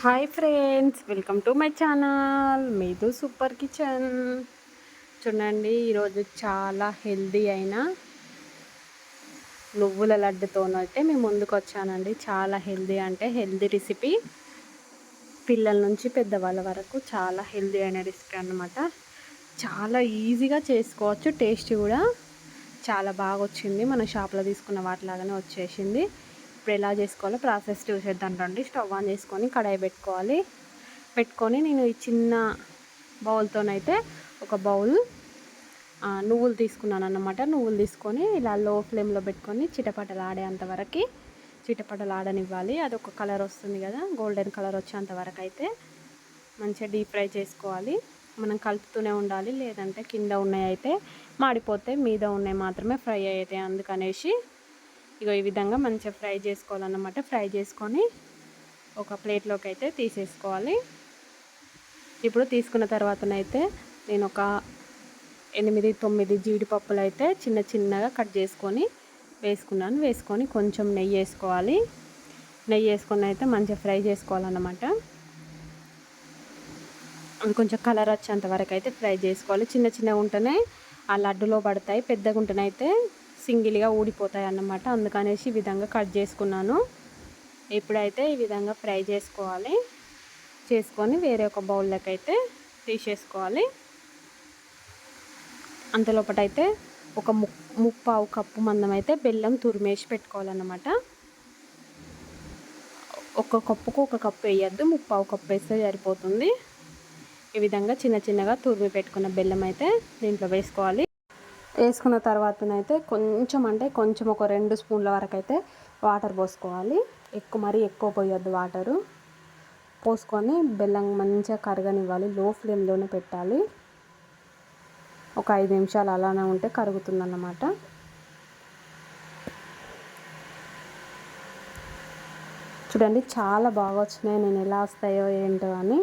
Hi friends welcome to my channel మీదు super kitchen. చూడండి ఈరోజు చాలా హెల్దీ అయిన నువ్వుల లడ్డుతోనైతే మేము ముందుకు వచ్చానండి. చాలా హెల్దీ అంటే హెల్దీ రెసిపీ. పిల్లల నుంచి పెద్దవాళ్ళ వరకు చాలా హెల్దీ అయిన రెసిపీ అనమాట చాలా ఈజీగా చేసుకోవచ్చు టేస్ట్ కూడా. చాలా బాగా వచ్చింది. మన షాప్లో తీసుకున్న వాటిలాగానే వచ్చేసింది. ఇప్పుడు ఎలా చేసుకోవాలో ప్రాసెస్ చూసేద్దాం రండి స్టవ్ ఆన్ చేసుకొని కడాయి పెట్టుకోవాలి. పెట్టుకొని నేను ఈ చిన్న బౌల్తోనైతే ఒక బౌల్ నువ్వులు తీసుకున్నాను అన్నమాట నువ్వులు తీసుకొని ఇలా లో ఫ్లేమ్లో పెట్టుకొని చిటపటలు ఆడేంత వరకు చిటపటలు ఆడనివ్వాలి అది ఒక కలర్ వస్తుంది కదా గోల్డెన్ కలర్ వచ్చేంత వరకు అయితే మంచిగా డీప్ ఫ్రై చేసుకోవాలి. మనం కలుపుతూనే ఉండాలి లేదంటే కింద ఉన్నాయి అయితే మాడిపోతే మీద ఉన్నాయి మాత్రమే ఫ్రై అవుతాయి అందుకనేసి ఇగో ఈ విధంగా మంచిగా ఫ్రై చేసుకోవాలన్నమాట. ఫ్రై చేసుకొని ఒక ప్లేట్లోకి అయితే తీసేసుకోవాలి. ఇప్పుడు తీసుకున్న తర్వాతనైతే నేను ఒక ఎనిమిది తొమ్మిది జీడిపప్పులు అయితే చిన్న చిన్నగా కట్ చేసుకొని వేసుకున్నాను. వేసుకొని కొంచెం నెయ్యి వేసుకోవాలి. నెయ్యి వేసుకొని అయితే మంచిగా ఫ్రై చేసుకోవాలన్నమాట. అవి కొంచెం కలర్ వచ్చేంత వరకు అయితే ఫ్రై చేసుకోవాలి. చిన్న చిన్నగా ఉంటేనే ఆ లడ్డులో పడతాయి పెద్దగా ఉంటేనైతే సింగిల్గా ఊడిపోతాయి అన్నమాట అందుకనేసి ఈ విధంగా కట్ చేసుకున్నాను. ఇప్పుడైతే ఈ విధంగా ఫ్రై చేసుకోవాలి. చేసుకొని వేరే ఒక బౌల్లోకి అయితే తీసేసుకోవాలి అంతలోపటైతే ఒక ము ముప్పావు కప్పు మందం అయితే బెల్లం తురిమేసి పెట్టుకోవాలన్నమాట. ఒక కప్పుకు ఒక కప్పు వేయద్దు. ముప్పావు కప్పు వేస్తే సరిపోతుంది. ఈ విధంగా చిన్న చిన్నగా తురిమి పెట్టుకున్న బెల్లం అయితే దీంట్లో వేసుకోవాలి. వేసుకున్న తర్వాతనైతే కొంచెం అంటే కొంచెం ఒక రెండు స్పూన్ల వరకు అయితే వాటర్ పోసుకోవాలి. ఎక్కువ మరీ ఎక్కువ పోయొద్దు వాటరు. పోసుకొని బెల్లం మంచిగా కరగనివ్వాలి. లో ఫ్లేమ్లోనే పెట్టాలి. ఒక ఐదు నిమిషాలు అలానే ఉంటే కరుగుతుందన్నమాట. చూడండి చాలా బాగా వచ్చినాయి. నేను ఎలా వస్తాయో ఏంటో అని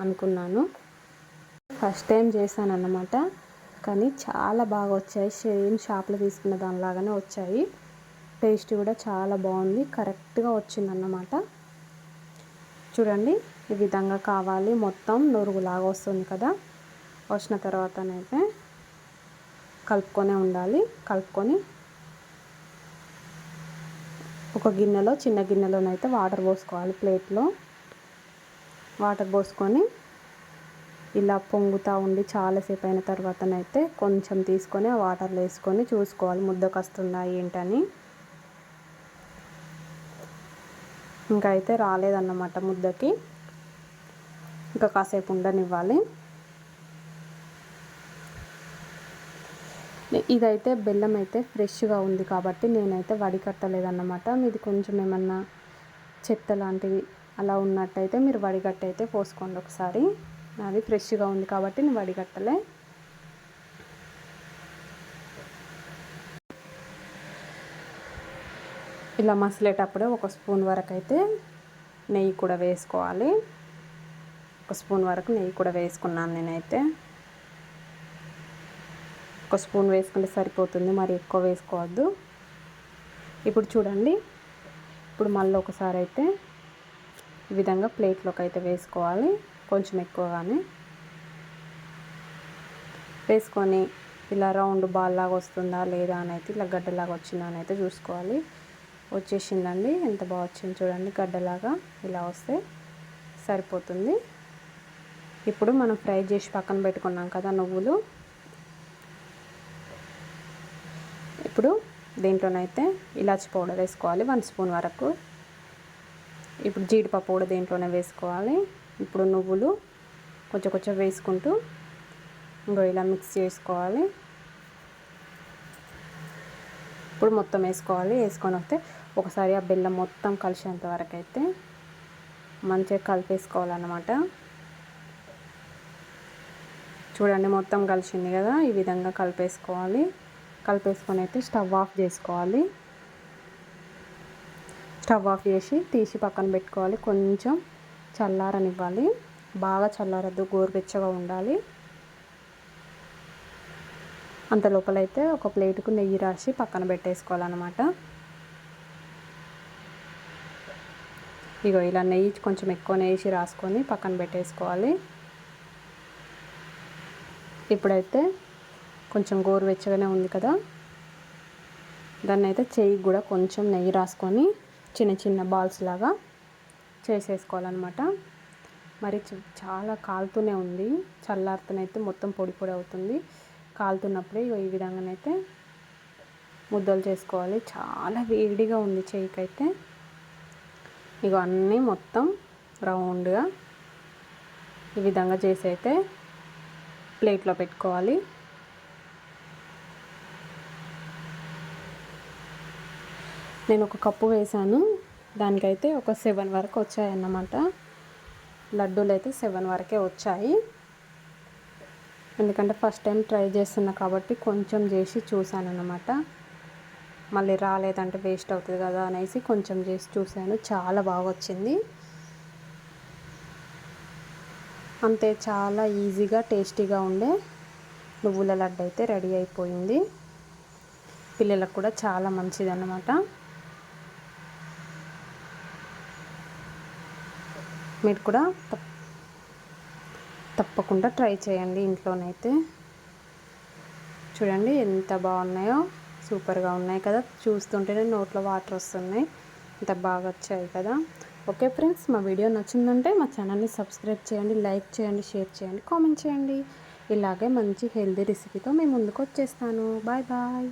అనుకున్నాను. ఫస్ట్ టైం చేశాను అన్నమాట కానీ చాలా బాగా వచ్చాయి. సేమ్ షాప్లో తీసుకున్న దానిలాగానే వచ్చాయి. టేస్ట్ కూడా చాలా బాగుంది. కరెక్ట్గా వచ్చిందన్నమాట. చూడండి ఈ విధంగా కావాలి. మొత్తం నొరుగులాగా వస్తుంది కదా. వచ్చిన తర్వాతనైతే కలుపుకొనే ఉండాలి. కలుపుకొని ఒక గిన్నెలో చిన్న గిన్నెలోనైతే వాటర్ పోసుకోవాలి ప్లేట్లో. వాటర్ పోసుకొని ఇలా పొంగుతూ ఉండి చాలాసేపు అయిన తర్వాతనైతే కొంచెం తీసుకొని ఆ వాటర్లో వేసుకొని చూసుకోవాలి ముద్దకు వస్తుందా ఏంటని. ఇంకా అయితే రాలేదన్నమాట ముద్దకి. ఇంకా కాసేపు ఉండనివ్వాలి. ఇదైతే బెల్లం అయితే ఫ్రెష్గా ఉంది కాబట్టి నేనైతే వడికట్టలేదన్నమాట. మీది కొంచెం ఏమన్నా చెత్త లాంటివి అలా ఉన్నట్టయితే మీరు వడిగట్టయితే పోసుకోండి ఒకసారి. నాది ఫ్రెష్గా ఉంది కాబట్టి నేను వడిగట్టలే. ఇలా మసిలేటప్పుడే ఒక స్పూన్ వరకు అయితే నెయ్యి కూడా వేసుకోవాలి. ఒక స్పూన్ వరకు నెయ్యి కూడా వేసుకున్నాను నేనైతే. ఒక స్పూన్ వేసుకుంటే సరిపోతుంది మరి ఎక్కువ వేసుకోవద్దు. ఇప్పుడు చూడండి ఇప్పుడు మళ్ళీ ఒకసారి అయితే ఈ విధంగా ప్లేట్లోకి అయితే వేసుకోవాలి. కొంచెం ఎక్కువగానే వేసుకొని ఇలా రౌండ్ బాల్ లాగా వస్తుందా లేదా అని అయితే ఇలా గడ్డలాగా వచ్చిందా అని అయితే చూసుకోవాలి. వచ్చేసిందండి. ఎంత బాగా వచ్చింది చూడండి. గడ్డలాగా ఇలా వస్తే సరిపోతుంది. ఇప్పుడు మనం ఫ్రై చేసి పక్కన పెట్టుకున్నాం కదా నువ్వులు. ఇప్పుడు దీంట్లోనైతే ఇలాచి పౌడర్ వేసుకోవాలి. వన్ స్పూన్ వరకు. ఇప్పుడు జీడిపప్పు కూడా దీంట్లోనే వేసుకోవాలి. ఇప్పుడు నువ్వులు కొంచెం కొంచెం వేసుకుంటూ ఇంకో ఇలా మిక్స్ చేసుకోవాలి. ఇప్పుడు మొత్తం వేసుకోవాలి. వేసుకొని వస్తే ఒకసారి ఆ బెల్లం మొత్తం కలిసేంత వరకు అయితే మంచిగా కలిపేసుకోవాలన్నమాట. చూడండి మొత్తం కలిసింది కదా ఈ విధంగా కలిపేసుకోవాలి. కలిపేసుకొని అయితే స్టవ్ ఆఫ్ చేసుకోవాలి. స్టవ్ ఆఫ్ చేసి తీసి పక్కన పెట్టుకోవాలి. కొంచెం చల్లారనివ్వాలి. బాగా చల్లారద్దు గోరువెచ్చగా ఉండాలి. అంత లోపలైతే ఒక ప్లేట్కు నెయ్యి రాసి పక్కన పెట్టేసుకోవాలన్నమాట. ఇగో ఇలా నెయ్యి కొంచెం ఎక్కువ నెయ్యి రాసుకొని పక్కన పెట్టేసుకోవాలి. ఇప్పుడైతే కొంచెం గోరువెచ్చగానే ఉంది కదా. దాన్ని అయితే చేయికి కూడా కొంచెం నెయ్యి రాసుకొని చిన్న చిన్న బాల్స్ లాగా చేసేసుకోవాలన్నమాట. మరి చాలా కాలుతూనే ఉంది. చల్లారుతూనైతే మొత్తం పొడి పొడి అవుతుంది. కాలుతున్నప్పుడే ఈ విధంగానైతే ముద్దలు చేసుకోవాలి. చాలా వేడిగా ఉంది చేయికైతే. ఇక అన్నీ మొత్తం రౌండ్గా ఈ విధంగా చేసి అయితే ప్లేట్లో పెట్టుకోవాలి. నేను ఒక కప్పు వేసాను. దానికైతే ఒక సెవెన్ వరకు వచ్చాయన్నమాట. లడ్డూలు అయితే సెవెన్ వరకే వచ్చాయి. ఎందుకంటే ఫస్ట్ టైం ట్రై చేస్తున్నా కాబట్టి కొంచెం చేసి చూశాను అన్నమాట మళ్ళీ రాలేదంటే వేస్ట్ అవుతుంది కదా అనేసి కొంచెం చేసి చూశాను. చాలా బాగా వచ్చింది. అంతే చాలా ఈజీగా టేస్టీగా ఉండే నువ్వుల లడ్డు అయితే రెడీ అయిపోయింది. పిల్లలకు కూడా చాలా మంచిది మీరు కూడా తప్పకుండా ట్రై చేయండి ఇంట్లోనైతే. చూడండి ఎంత బాగున్నాయో. సూపర్గా ఉన్నాయి కదా. చూస్తుంటేనే నోట్లో వాటర్ వస్తున్నాయి. ఇంత బాగా వచ్చాయి కదా. ఓకే ఫ్రెండ్స్ మా వీడియో నచ్చిందంటే మా ఛానల్ని సబ్స్క్రైబ్ చేయండి లైక్ చేయండి షేర్ చేయండి కామెంట్ చేయండి. ఇలాగే మంచి హెల్దీ రెసిపీతో మేము ముందుకు వచ్చేస్తాను. Bye bye.